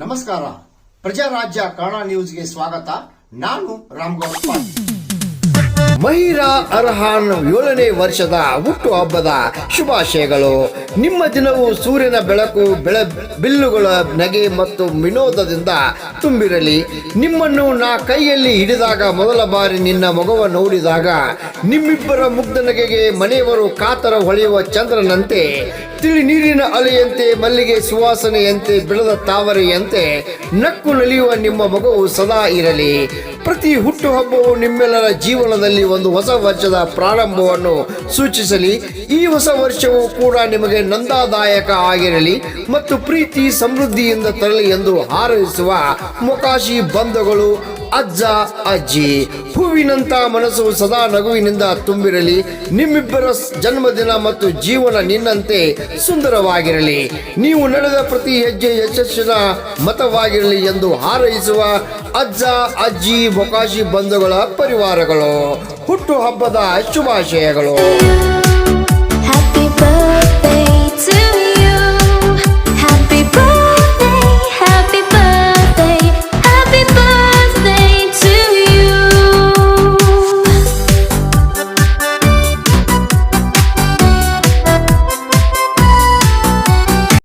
ನಮಸ್ಕಾರ. ಪ್ರಜಾರಾಜ್ಯ ಕನ್ನಡ ನ್ಯೂಸ್ಗೆ ಸ್ವಾಗತ. ನಾನು ರಾಮ್ ಪಾಲ್ ಮಹಿರಾ ಅರ್ಹಾನ್ ಏಳನೇ ವರ್ಷದ ಹುಟ್ಟು ಹಬ್ಬದ ಶುಭಾಶಯಗಳು. ನಿಮ್ಮ ದಿನವು ಸೂರ್ಯನ ಬೆಳಕು, ಬೆಳ ಬಿಲ್ಲುಗಳ ನಗೆ ಮತ್ತು ವಿನೋದದಿಂದ ತುಂಬಿರಲಿ. ನಿಮ್ಮನ್ನು ನಾ ಕೈಯಲ್ಲಿ ಹಿಡಿದಾಗ ಮೊದಲ ಬಾರಿ ನಿನ್ನ ಮಗವ ನೋಡಿದಾಗ ನಿಮ್ಮಿಬ್ಬರ ಮುಗ್ಧ ನಗೆಗೆ ಮನೆಯವರು ಕಾತರ ಹೊಳೆಯುವ ಚಂದ್ರನಂತೆ ತಿಳಿ ನೀರಿನ ಅಲೆಯಂತೆ, ಮಲ್ಲಿಗೆ ಸುವಾಸನೆಯಂತೆ, ಬೆಳೆದ ತಾವರೆಯಂತೆ ನಕ್ಕು ನಲಿಯುವ ನಿಮ್ಮ ಮಗುವು ಸದಾ ಇರಲಿ. ಪ್ರತಿ ಹುಟ್ಟುಹಬ್ಬವು ನಿಮ್ಮೆಲ್ಲರ ಜೀವನದಲ್ಲಿ ಒಂದು ಹೊಸ ವರ್ಷದ ಪ್ರಾರಂಭವನ್ನು ಸೂಚಿಸಲಿ. ಈ ಹೊಸ ವರ್ಷವು ಕೂಡ ನಿಮಗೆ ನಂದಾದಾಯಕ ಆಗಿರಲಿ ಮತ್ತು ಪ್ರೀತಿ ಸಮೃದ್ಧಿಯಿಂದ ತರಲಿ ಎಂದು ಹಾರೈಸುವ ಮೊಕಾಶಿ ಬಂಧುಗಳು ಅಜ್ಜ, ಅಜ್ಜಿ. ಹೂವಿನಂತ ಮನಸ್ಸು ಸದಾ ನಗುವಿನಿಂದ ತುಂಬಿರಲಿ. ನಿಮ್ಮಿಬ್ಬರ ಜನ್ಮದಿನ ಮತ್ತು ಜೀವನ ನಿನ್ನಂತೆ ಸುಂದರವಾಗಿರಲಿ. ನೀವು ನಡೆದ ಪ್ರತಿ ಹೆಜ್ಜೆ ಯಶಸ್ಸಿನ ಮತವಾಗಿರಲಿ ಎಂದು ಹಾರೈಸುವ ಅಜ್ಜ, ಅಜ್ಜಿ, ಬೊಕಾಶಿ ಬಂಧುಗಳ ಪರಿವಾರಗಳು ಹುಟ್ಟು ಹಬ್ಬದ ಶುಭಾಶಯಗಳು.